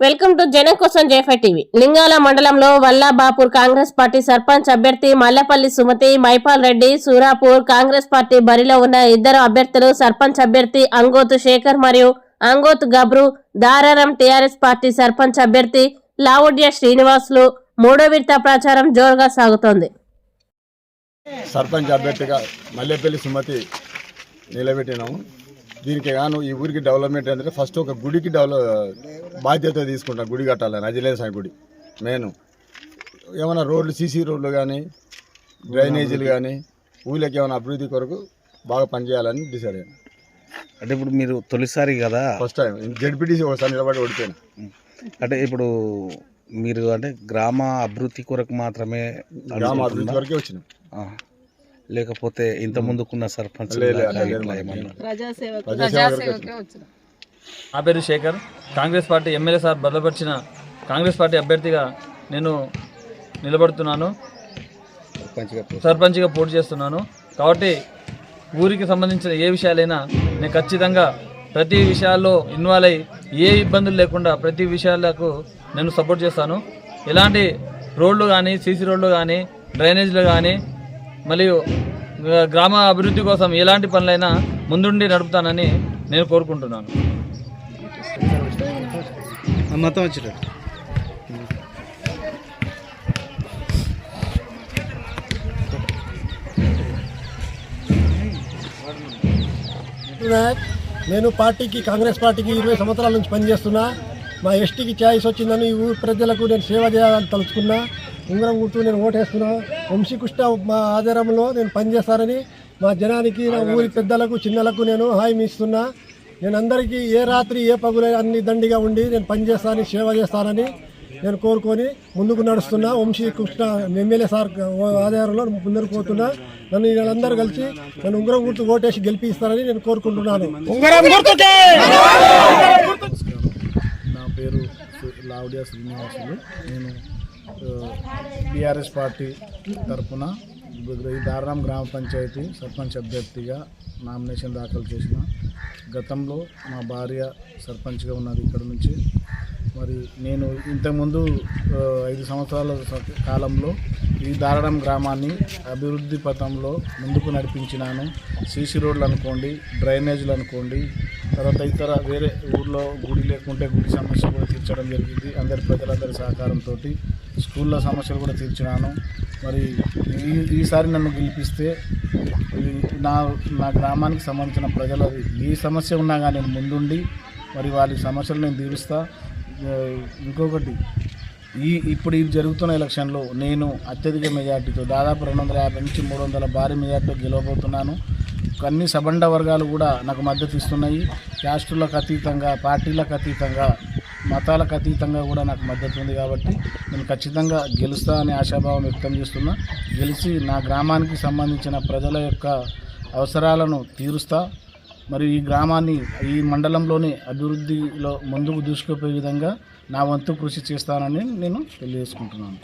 Welcome to జనం కోసం జేఫై TV. లింగాల మండలంలో వల్లాబాపూర్ కాంగ్రెస్ పార్టీ సర్పంచ్ అభ్యర్థి మల్లపల్లి సుమతి మైపాల్ రెడ్డి సూరాపూర్ కాంగ్రెస్ పార్టీ బరిలో ఉన్న ఇద్దరు అభ్యర్థులు సర్పంచ్ అభ్యర్థి అంగోతు శేఖర్ మరియు అంగోత్ గబ్రు దారారం టీఆర్ఎస్ పార్టీ సర్పంచ్ అభ్యర్థి లావుడ్య శ్రీనివాసులు. మూడో విడత ప్రచారం జోరుగా సాగుతోంది. సర్పంచ్ అభ్యర్థిగా మల్లెపల్లి సుమతి నిలబెట్టినాము. దీనికి గాను ఈ ఊరికి డెవలప్మెంట్ అంటే ఫస్ట్ ఒక గుడికి డెవలప్ బాధ్యత తీసుకుంటాం గుడి కట్టాలని అజలేని స్వామి గుడి. మెయిన్ ఏమైనా రోడ్లు సీసీ రోడ్లు కానీ డ్రైనేజీలు కానీ ఊళ్ళకి ఏమైనా అభివృద్ధి కొరకు బాగా పనిచేయాలని డిసైడ్ అయ్యాను అంటే ఇప్పుడు మీరు తొలిసారి కదా? First time. జడ్పీటీసీ ఒకసారి నిలబడి ఓడిపోయాను. అంటే ఇప్పుడు మీరు అంటే గ్రామ అభివృద్ధి కొరకు మాత్రమే గ్రామ అభివృద్ధి? వరకే వచ్చినాం. లేకపోతే ఇంత ముందుకున్న సర్పంచ్ నా పేరు Shekar. Congress party MLA sir బలపరిచిన కాంగ్రెస్ పార్టీ అభ్యర్థిగా నేను నిలబడుతున్నాను. సర్పంచ్గా పోటీ. చేస్తున్నాను. కాబట్టి ఊరికి సంబంధించిన ఏ విషయాలైనా నేను ఖచ్చితంగా ప్రతి విషయాల్లో ఇన్వాల్వ్ అయ్యి ఏ ఇబ్బందులు లేకుండా ప్రతి విషయాలకు నేను సపోర్ట్ చేస్తాను. ఎలాంటి రోడ్లు కానీ సీసీ రోడ్లు కానీ డ్రైనేజీలు కానీ మరియు గ్రామ అభివృద్ధి కోసం ఎలాంటి పనులైనా ముందుండి నడుపుతానని నేను కోరుకుంటున్నాను. మొత్తం నేను పార్టీకి కాంగ్రెస్ పార్టీకి ఇరవై సంవత్సరాల నుంచి పనిచేస్తున్నా. మా ఎస్టీకి ఛాయిస్ వచ్చిందని ఈ ఊరి ప్రజలకు నేను సేవ చేయాలని తలుచుకున్నా. ఉంగరం గుర్తు నేను ఓటేస్తున్నా. వంశీకృష్ణ మా ఆధారంలో నేను పనిచేస్తానని మా జనానికి నా ఊరి పెద్దలకు చిన్నలకు నేను హామీ ఇస్తున్నా. నేను అందరికీ ఏ రాత్రి ఏ పగులే అన్ని దండిగా ఉండి నేను పనిచేస్తానని సేవ చేస్తానని నేను కోరుకొని ముందుకు నడుస్తున్నా. వంశీ కృష్ణ ఎమ్మెల్యే సార్ ఆధారంలో ముందుకు పోతున్నా. నన్ను వీళ్ళందరూ కలిసి నన్ను ఉంగరం గుర్తు ఓటేసి గెలిపిస్తారని నేను కోరుకుంటున్నాను. నా పేరు లావుడియా శ్రీనివాసులు. నేను బీఆర్ఎస్ పార్టీ తరఫున ఈ దారాం గ్రామ పంచాయతీ సర్పంచ్ అభ్యర్థిగా నామినేషన్ దాఖలు చేసిన గతంలో మా భార్య సర్పంచ్గా ఉన్నది ఇక్కడ నుంచి. మరి నేను ఇంతకుముందు ఐదు సంవత్సరాల కాలంలో ఈ దారణం గ్రామాన్ని అభివృద్ధి పథంలో ముందుకు నడిపించినాను. సీసీ రోడ్లు అనుకోండి డ్రైనేజీలు అనుకోండి తర్వాత ఇతర వేరే ఊర్లో గుడి లేకుంటే గుడి సమస్య కూడా తీర్చడం జరిగింది. అందరి ప్రజలందరి సహకారంతో స్కూల్లో సమస్యలు కూడా తీర్చినాను. మరి ఈ ఈసారి నన్ను గెలిపిస్తే నా నా గ్రామానికి సంబంధించిన ప్రజలది. ఏ సమస్య ఉన్నా కానీ నేను ముందుండి మరి వారి సమస్యలు నేను తీరుస్తా. ఇంకొకటి ఈ ఇప్పుడు ఈ జరుగుతున్న ఎలక్షన్లో నేను అత్యధిక మెజార్టీతో దాదాపు రెండు వందల యాభై నుంచి మూడు వందల భారీ మెజార్టీతో గెలవబోతున్నాను. అన్ని సబండ వర్గాలు కూడా నాకు మద్దతు ఇస్తున్నాయి. క్యాస్టులకు అతీతంగా పార్టీలకు అతీతంగా మతాలకు అతీతంగా కూడా నాకు మద్దతు ఉంది కాబట్టి నేను ఖచ్చితంగా గెలుస్తా అనే ఆశాభావం వ్యక్తం చేస్తున్నా. గెలిచి నా గ్రామానికి సంబంధించిన ప్రజల యొక్క అవసరాలను తీరుస్తా. మరియు ఈ గ్రామాన్ని ఈ మండలంలోనే అభివృద్ధిలో ముందుకు దూసుకుపోయే విధంగా నా వంతు కృషి చేస్తానని నేను తెలియజేసుకుంటున్నాను.